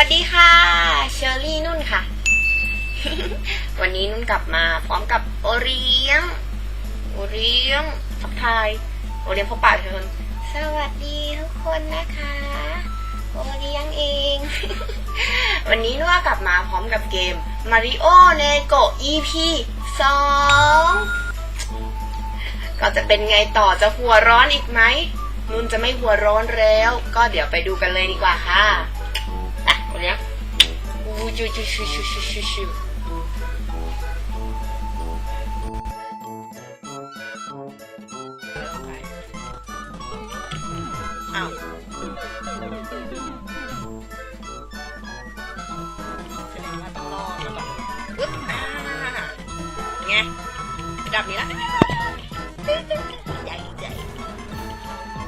สวัสดีค่ะเชอรี่นุ่นค่ะ วันนี้นุ่นกลับมาพร้อมกับโอเลี้ยง โอเลี้ยงทักทาย โอเลี้ยงพ่อป่าเชิญสวัสดีทุกคนนะคะ โอเลี้ยงเอง วันนี้นุ่นกลับมาพร้อมกับเกม Mario n e g o EP 2ก็จะเป็นไงต่อจะหัวร้อนอีกไหมนุ่นจะไม่หัวร้อนแล้ว ก็เดี๋ยวไปดูกันเลยดีกว่าค่ะ อู้ชูชูชูชูชูชูชูอ้าวแสดงว่าต้องรอมาก่อนปึ๊บอ่าไงดับนี้ละใหญ่ใหญ่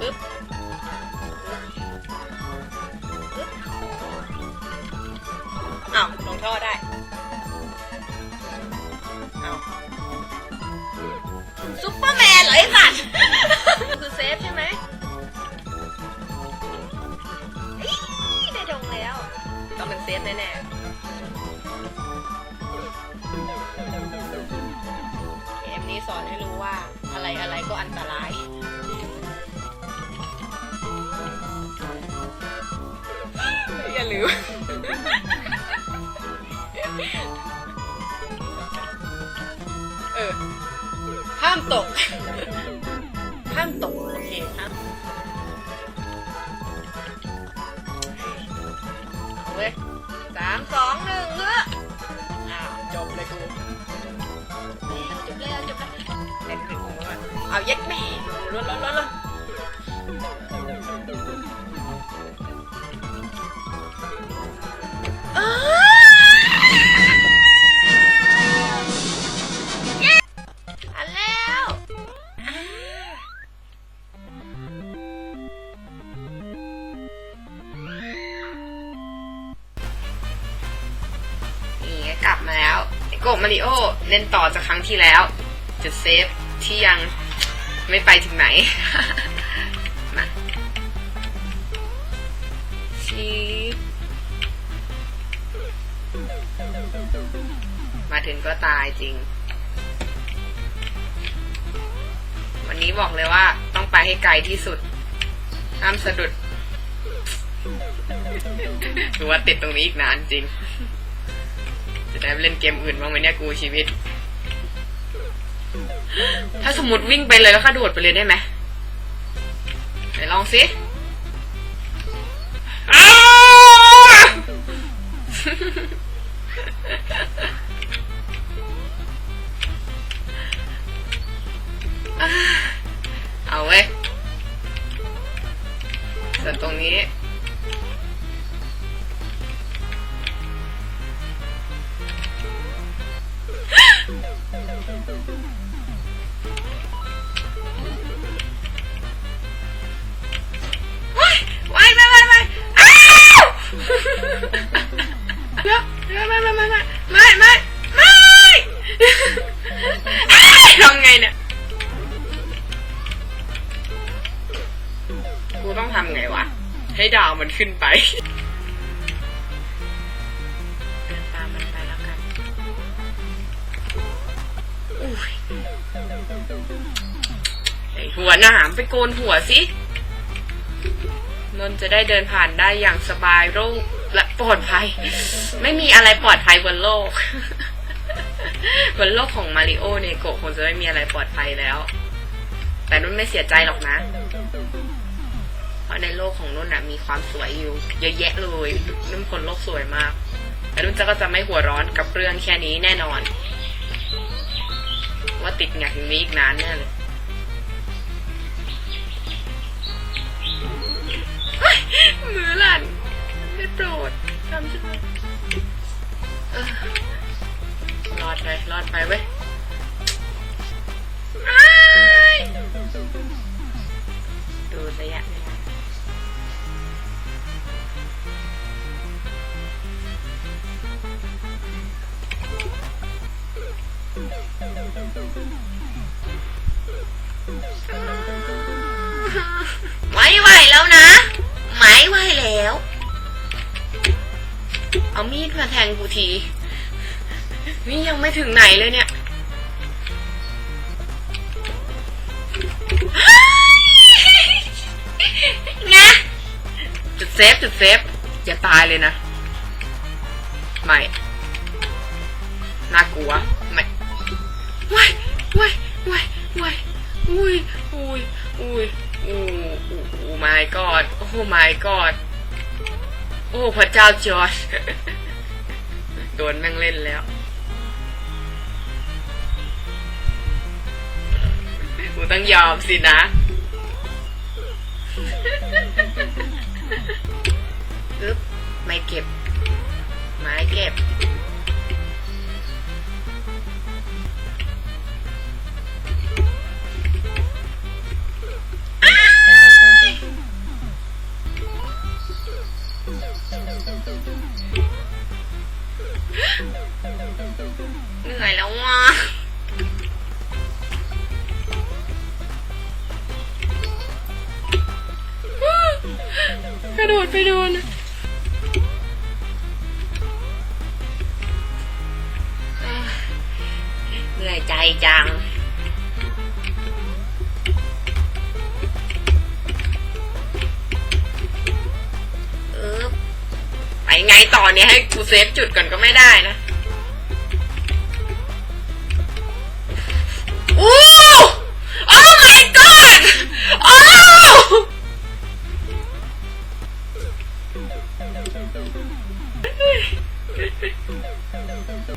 ปึ๊บ อ้าวลงท่อได้อ้าวซุปเปอร์แมนเหรอไอ้สัตว์ คือเซฟใช่ไหมอี้ได้ดงแล้วต้องเป็นเซฟแน่ๆเกมนี้สอนให้รู้ว่าอะไรอะไรก็อันตราย อย่าลืมามตก ห้ามตก โอเคครับเอาเว้ยสามสองหนึ่งเฮ้ออ้าวจบเลยกูจบแล้วจบแล้วเล่นขึ้นกูว่าเอาเย็ดแม่รถรถรถรถ กลับมาแล้วไอโกมาริโอเล่นต่อจากครั้งที่แล้วจะเซฟที่ยังไม่ไปถึงไหน มาชีมาถึงก็ตายจริง วันนี้บอกเลยว่าต้องไปให้ไกลที่สุด ห้ามสะดุดดูว่าติดตรงนี้อีกนานจริง จะได้เล่นเกมอื่นบ้างไหมเนี่ยกูชีวิต ถ้าสมมติวิ่งไปเลยแล้วกระโดดไปเลยได้ไหมไหนลองสิอ้าวเอาเว้ยส่วนตรงนี้ กูต้องทำไงวะ ให้ดาวมันขึ้นไปเดินตามมันไปแล้วกันอุ้ยไอหัวหนามไปโกนหัวสิ นนท์จะได้เดินผ่านได้อย่างสบายโรคและปลอดภัย ไม่มีอะไรปลอดภัยบนโลก บนโลกของมาริโอเนโกะคงจะไม่มีอะไรปลอดภัยแล้ว แต่นุ่นไม่เสียใจหรอกนะ ในโลกของนุ่นน่ะมีความสวยอยู่ เยอะแยะเลยนุ่นคนโลกสวยมากแต่นุ่นจะก็จะไม่หัวร้อนกับเรื่องแค่นี้แน่นอน ว่าติดงานอย่างนี้อีกนานแน่เลยมือลั่นไม่โปรดทำใช่ไหมรอดไปรอดไปเว้ย แล้วนะ ไม่ไหวแล้ว เอามีดมาแทงกูที นี่ยังไม่ถึงไหนเลยเนี่ยไงจุดเซฟจุดเซฟอย่าตายเลยนะ ไม่ น่ากลัว ไม่ว้ายว้ายว้ายว้ายอุ้ย โอ้ my god โอ้พระเจ้าจอร์จโดนแม่งเล่นแล้ว กูต้องยอมสินะ อึ๊บ ไม่เก็บ ไม้เก็บ กระโดดไปโดนเหนื่อยใจจัง เออไปไงต่อเนี่ยให้กูเซฟจุดก่อนก็ไม่ได้นะโอ้ Oh my god โอ้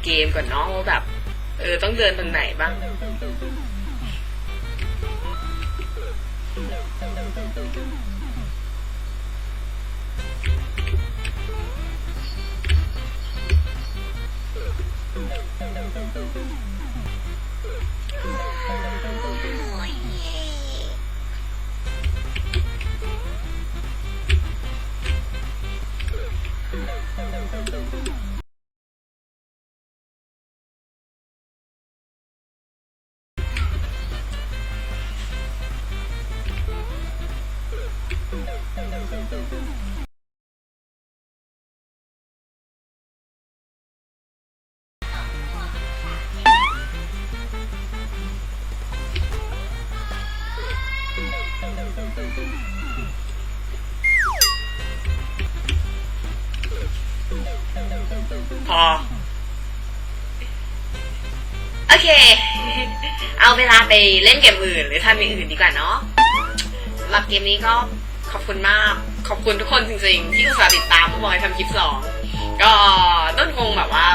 เกมก่อนเนาะว่าแบบ เออต้องเดินตรงไหนบ้าง พอ โอเค เอาเวลาไปเล่นเกมอื่น หรือทำอย่างอื่นดีกว่าเนาะสำหรับเกมนี้ก็ขอบคุณมาก ขอบคุณทุกคนจริงๆ ที่อุตส่าห์ติดตามผู้บอยทำคลิปสองก็นุ่นคงแบบว่า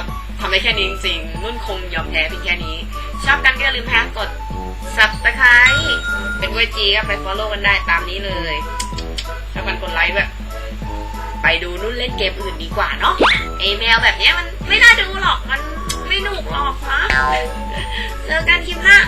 ทำได้แค่นี้จริงๆนุ่นคงยอมแพ้เพียงแค่นี้ ชอบกันก็อย่าลืมแพ้กด subscribe เป็นเวยจีก็ไป follow กันได้ตามนี้เลยชอบกันกดไลค์แบบ ไปดูนุ่นเล่นเกมอื่นดีกว่าเนาะไอแมวแบบเนี้ยมันไม่น่าดูหรอกมันไม่หนุกหรอกนะเจอกันคลิปหน้า